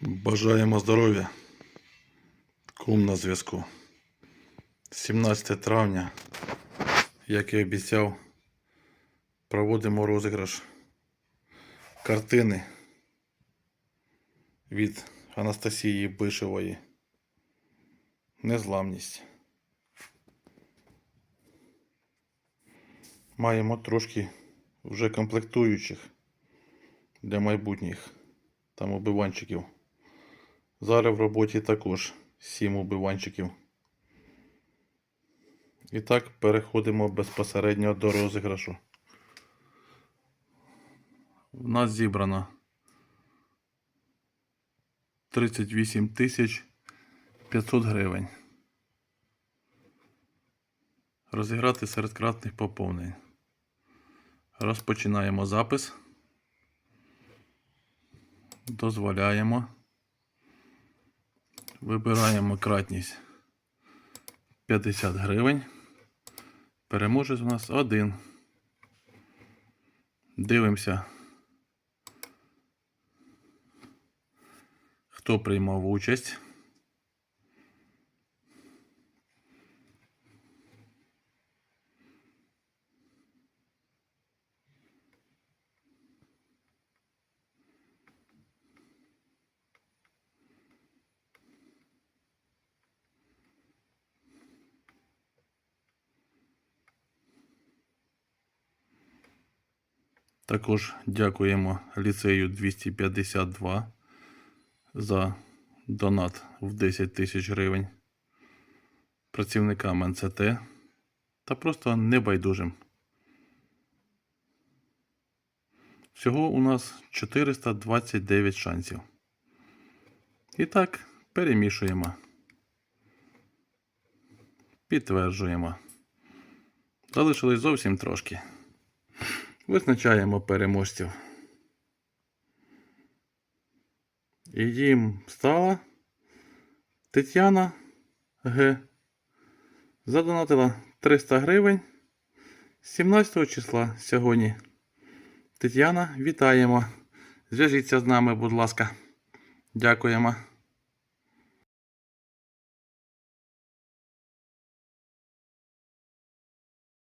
Бажаємо здоров'я. Кум на зв'язку. 17 травня, як і обіцяв, проводимо розіграш картини від Анастасії Бишевої. Незламність. Маємо трошки вже комплектуючих для майбутніх там убиванчиків. Зараз в роботі також 7 убиванчиків. І так переходимо безпосередньо до розіграшу. У нас зібрано 38 тисяч 500 гривень. Розіграти серед кратних поповнень. Розпочинаємо запис. Дозволяємо. Вибираємо кратність 50 гривень. Переможець у нас один. Дивимося, хто приймав участь. Також дякуємо ліцею 252 за донат в 10 тисяч гривень, працівникам НЦТ та просто небайдужим. Всього у нас 429 шансів. І так, перемішуємо. Підтверджуємо. Залишилось зовсім трошки. Визначаємо переможців. І їм стала Тетяна Г. Задонатила 300 гривень 17 числа сьогодні. Тетяна, вітаємо. Зв'яжіться з нами, будь ласка. Дякуємо.